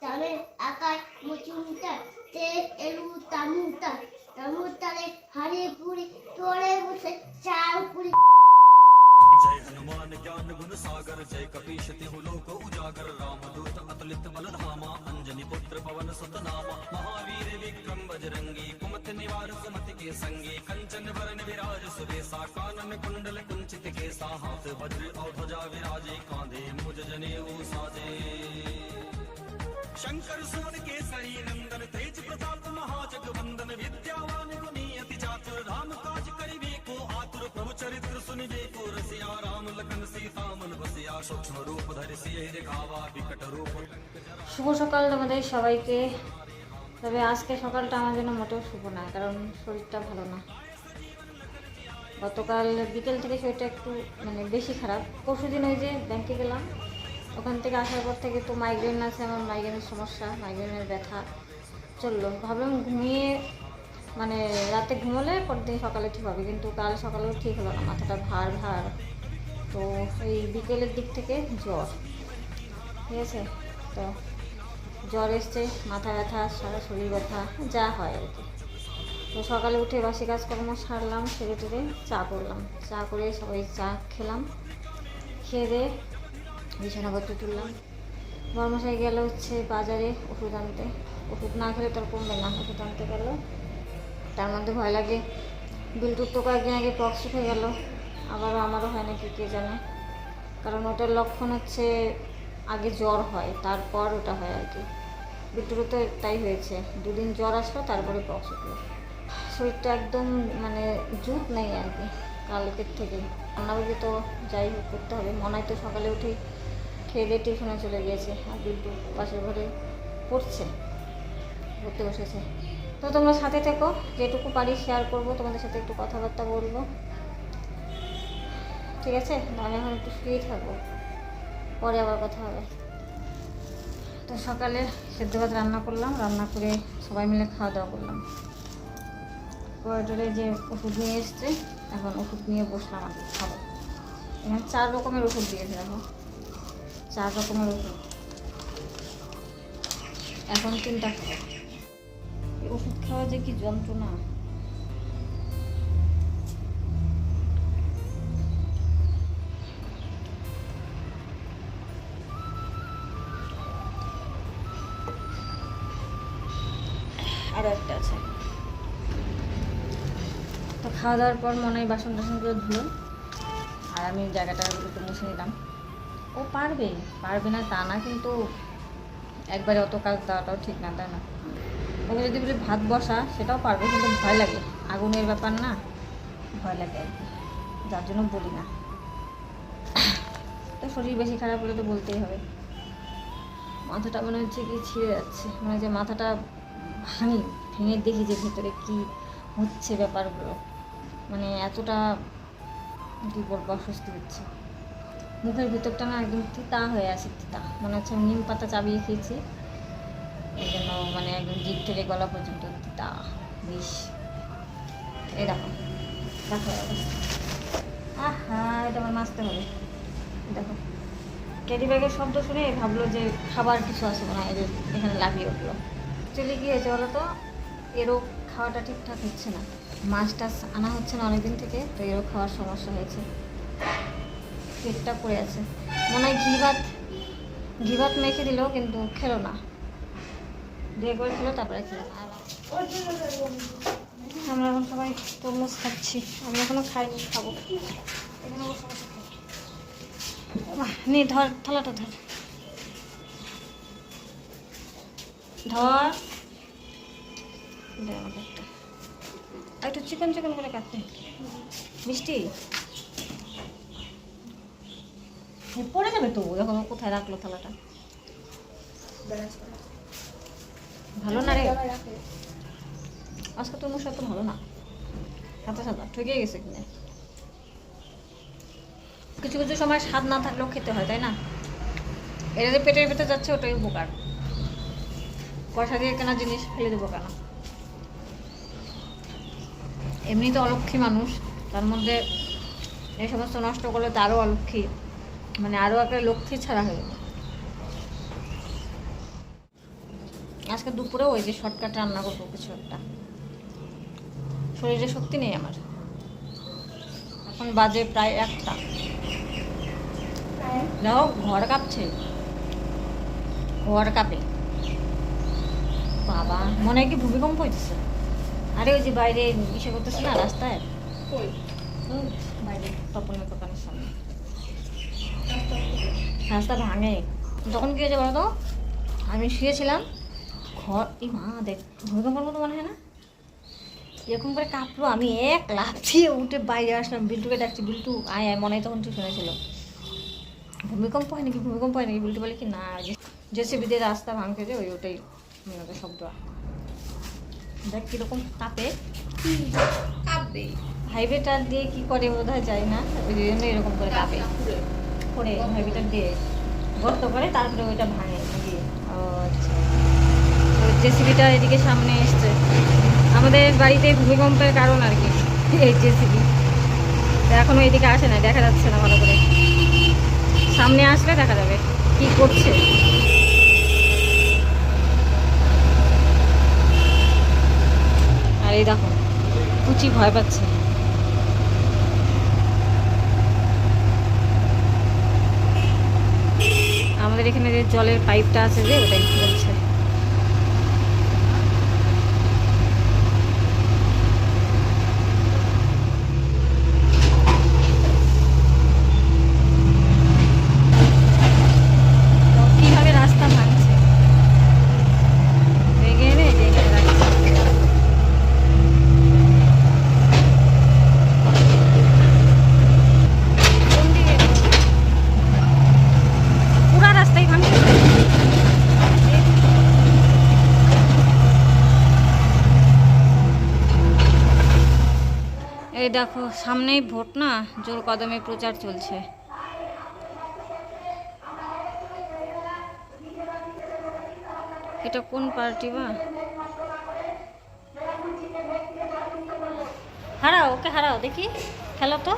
Tame akai muchunta te elu tamuta tamuta le hare puri, tore muse char puri. ज्ञान गुण सागर, जय लोक उजागर। राम दूत अतुलित बल धामा अंजनी पुत्र पवन सुत महावीर विक्रम बजरंगी, कुमत निवार सुमति के संगी। कंचन वरण विराज सुबेसा कानन कुंडल कुंचित के वज्र और ध्वजा विराजे, कांधे जने साजे। शंकर सुवन केसरी नंदन तेज प्रताप महाजगवंदन विद्यावान गुणी अति चातुर राम काज करिबे को आतुर प्रभु चरित्र सुनिबे को रसिया राम लखन सीता मन बसिया सूक्ष्म रूप धरि सिय दिखावा विकट रूप শুভ সকাল তোমাদের সবাইকে তবে আজকে সকালটা আমার জন্য মোটেও শুভ না কারণ শরীরটা ভালো না গতকাল বিকেল থেকে শরীরটা একটু মানে বেশি খারাপ পরশু দিন ওই যে ব্যাংকে গেলাম ওখান থেকে আসার পর থেকে তো মাইগ্রেন আছে আমার মাইগ্রেনের সমস্যা মাইগ্রেনের ব্যথা। চলল, ভাবলাম ঘুমিয়ে মানে রাতে ঘুমোলে পরদিন সকালে ঠিক হবে, কিন্তু কাল সকালেও ঠিক হলো না, মাথাটা ভার ভার। তো এই বিকেলের দিক থেকে জ্বর, ঠিক আছে? তো জ্বর এসছে, মাথা ব্যথা, সারা শরীর ব্যথা, যা হয় আর কি। তো সকালে উঠে বাসি কাজকর্ম সারলাম, সেরে টেরে চা করলাম। চা করে সবাই চা খেলাম, খেয়ে বিছানাপত্র তুললাম। বর্মশাই গেল হচ্ছে বাজারে ওষুধ আনতে। ওষুধ না খেলে তোর কমবে না, ওষুধ আনতে গেল। তার মধ্যে ভয় লাগে বিলটুর তো কয়েকদিন আগে পক্স উঠে গেল। আবারও আমারও হয় নাকি কে জানে। কারণ ওটার লক্ষণ হচ্ছে আগে জ্বর হয়, তারপর ওটা হয় আর কি। বিট্টুরও তো তাই হয়েছে, দুদিন জ্বর আসলো, তারপরে পক্স উঠল। শরীরটা একদম মানে জুত নেই আর কি। কালকের থেকে। রান্নাবাড়ি তো যাই হোক করতে হবে। মনে হয় তো সকালে উঠেই খেয়ে দিয়ে টিউশনে চলে গিয়েছে আর বিট্টু পাশের ঘরে পড়ছে, পড়তে বসেছে। তো তোমরা সাথে থেকো, যেটুকু পারি শেয়ার করব। তোমাদের সাথে একটু কথাবার্তা বলব। ঠিক আছে? আমি এখন একটু ফ্রি থাকব। পরে আবার কথা হবে। তো সকালে সেদ্ধ ভাত রান্না করলাম। রান্না করে সবাই মিলে খাওয়া দাওয়া করলাম। কোয়ার্টারে যে ওষুধ নিয়ে এসছে। এখন ওষুধ নিয়ে বসলাম আর খাব। এখানে চার রকমের ওষুধ দিয়েছে, দেখো। চার রকমের ওষুধ। এখন তিনটা খাব। ওষুধ খাওয়া যে কি যন্ত্রণা। তো খাওয়া দাওয়ার পর মনে হয় বাসন টাসনগুলো ধুলো। আর আমি জায়গাটা একটু মুছে নিলাম। ও পারবে পারবে না তা না, কিন্তু একবারে অত কাজ দেওয়াটাও ঠিক না, তাই না? ওকে যদি বলি ভাত বসা, সেটাও পারবে, কিন্তু ভয় লাগে। আগুনের ব্যাপার না, ভয় লাগে আর কি। যার জন্য বলি না। তো শরীর বেশি খারাপ হলে তো বলতেই হবে। মাথাটা মনে হচ্ছে কি ছিঁড়ে যাচ্ছে। মানে হচ্ছে মাথাটা ভাঙি, ভেঙে দেখি যে ভেতরে কি হচ্ছে ব্যাপারগুলো। মানে এতটা, কী বলব, অস্বস্তি হচ্ছে। মুখের ভিতরটা না একদম তিতা হয়ে আছে, তিতা। মনে হচ্ছে নিম পাতা চাবিয়ে খেয়েছি। এই জন্য মানে একদম জিভ থেকে গলা পর্যন্ত তিতা, বিষ। এই দেখো দেখো আহা, এটা আমার মাছতে হবে। দেখো ক্যারি ব্যাগের শব্দ শুনে ভাবলো যে খাবার কিছু আছে মনে হয় এখানে লাফিয়ে উঠল। চলে গিয়েছে বলো তো এরও খাওয়াটা ঠিকঠাক হচ্ছে না। মাছ টাছ আনা হচ্ছে না অনেকদিন থেকে, তো এরও খাওয়ার সমস্যা হয়েছে। পেটটা পড়ে আছে। মনে হয় ঘি ভাত ঘি ভাত মেখে দিল, কিন্তু খেলো না। দিয়ে করে খেলো, তারপরে খেলো। আমরা এখন সবাই তরমুজ খাচ্ছি। আমি এখনও খাইনি, খাব। এখানে নে, ধর, থালাটা ধর। ধর। একটা। চিকন চিকন করে কাটতে। মিষ্টি? পড়ে যাবে তো এখন কোথায় রাখল থালাটা? ভালো না রে? আজকে তোর মশা তো ভালো না। সাদা সাদা, ঠকে গেছে কিনে? কিছু কিছু সময় স্বাদ না থাকলেও খেতে হয়, তাই না? এটা যে পেটের ভেতরে যাচ্ছে, ওটাই উপকার। পয়সা দিয়ে কেনা জিনিস, ফেলে দেবো কেন? এমনি তো অলক্ষী মানুষ, তার মধ্যে এই সমস্ত নষ্ট করলে তো অলক্ষী মানে আরও একটা লক্ষ্মী ছাড়া হয়ে আজকে দুপুরে ওই যে শর্টকাট রান্না করব কিছু একটা। শরীরে শক্তি নেই আমার। এখন বাজে প্রায় একটা। দেখো ঘর কাঁপছে। ঘর কাঁপে। বাবা, মনে হয় কি ভূমিকম্প হইতেছে। আরে ওই যে বাইরে ইসে করতেছে না রাস্তায়? বাইরে তপনের দোকানের সামনে। রাস্তা ভাঙে। তখন কি হয়েছে বলো তো? আমি শুয়েছিলাম ঘর এই মা দেখ ভূমিকম্পের মতো মনে হয় না? এরকম করে কাঁপলো আমি এক লাফ দিয়ে উঠে বাইরে আসলাম। বিল্টুকে ডাকছি বিল্টু আয় আয়। মনে হয় তখন তুই শুনেছিল ভূমিকম্প হয় নাকি? ভূমিকম্প হয় নাকি? বিল্টু বলে কি না জেসিবি দিয়ে রাস্তা ভাঙতে যে ওই ওটাই শব্দ। দেখ কীরকম কাঁপে কাঁপবে হাইওয়েটার দিয়ে কি করে বোধ হয় যায় না ওই জন্য এরকম করে কাঁপে করে হাইওয়েটার দিয়ে গর্ত করে তারপরে ওইটা ভাঙে। দিয়ে আচ্ছা। জেসিবিটা এদিকে সামনে এসছে। আমাদের বাড়িতে ভূমিকম্পের কারণ আর কি এই জেসিবি। এখনও এদিকে আসে না দেখা যাচ্ছে না ভালো করে। সামনে আসলে দেখা যাবে কি করছে আর এই দেখো কুচি ভয় পাচ্ছে। আমাদের এখানে যে জলের পাইপটা আছে যে ওটাই বলছে কীভাবে রাস্তা ভাঙছে রেগে এনে এই যে এখানে রাখছে। কোন দিকে? পুরা রাস্তায় ভাঙছে এই দেখো, সামনেই ভোট না? জোর কদমে প্রচার চলছে। এটা কোন পার্টি বা? হারাও, ওকে হারাও, দেখি। খেলো তো।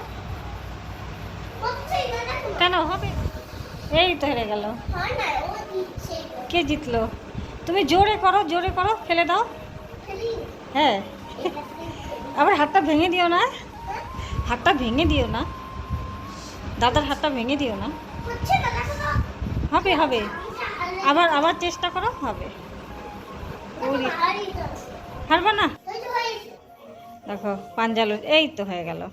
কেন? হবে। এই তো হেরে গেল। কে জিতলো? তুমি জোরে করো জোরে করো, ফেলে দাও। হ্যাঁ। আবার হাতটা ভেঙে দিও না। হাতটা ভেঙে দিও না। দাদার হাতটা ভেঙে দিও না। হবে হবে। আবার আবার চেষ্টা করো হবে। হারবা না? দেখো পাঞ্জালো এই তো হয়ে গেল।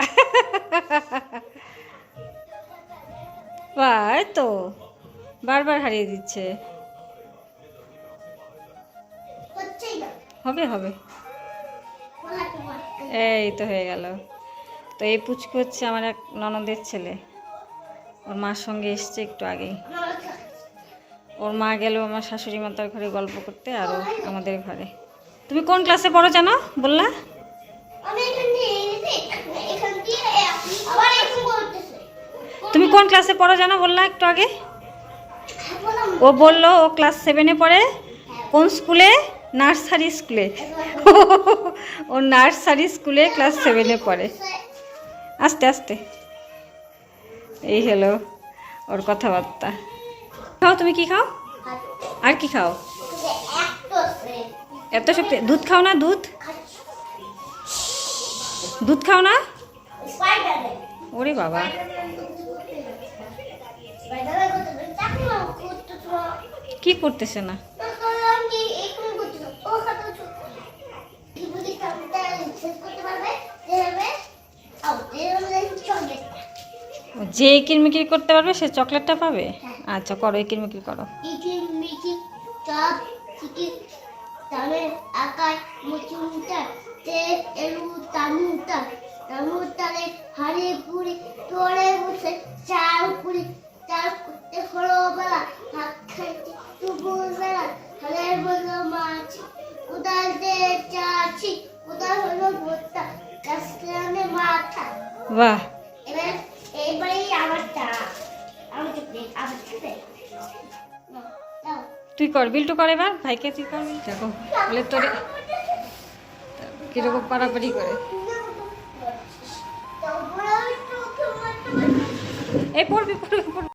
তো। বারবার হারিয়ে দিচ্ছে। হবে হবে। এই তো হয়ে গেল। তো এই পুচকু হচ্ছে আমার এক ননদের ছেলে। ওর মার সঙ্গে এসছে একটু আগেই। ওর মা গেল আমার শাশুড়ি মাতার ঘরে গল্প করতে আর আমাদের ঘরে। তুমি কোন ক্লাসে পড়ো জানো, বললা? তুমি কোন ক্লাসে পড়ো জানো, বললা একটু আগে? ও বলল ও ক্লাস সেভেনে পড়ে। কোন স্কুলে নার্সারি স্কুলে। ও নার্সারি স্কুলে ক্লাস সেভেনে পড়ে। আস্তে আস্তে। এই হলো ওর কথাবার্তা। খাও, তুমি কি খাও? আর কি খাও? এত শক্তি দুধ খাও না, দুধ? দুধ খাও না? ওরে বাবা। কি করতেছে না? যে কিরমিকির করতে পারবে সে চকলেটটা পাবে? আচ্ছা করো এই কিরমিকির করো। চপ চিকেন তাহলে আকাশ মুচুমটা তে এলু তামুটা তামুটালে হাড়ি পুরি তোরে বসে চাল পুরি চাল করতে হলো বেলা ভাত খাইতে দুপুর বেলা হালে বলল মাছ কোদাল দিয়ে চাছি কোদাল হলো ভর্তা গাছখানে মাথা। বাহ। এবার এইবারেই তুই কর বিল্টু করে এবার। ভাইকে তুই কর বিল দেখো বলে তোর কীরকম পারাপারি করে। এই পড়বি পড়বি পড়বি।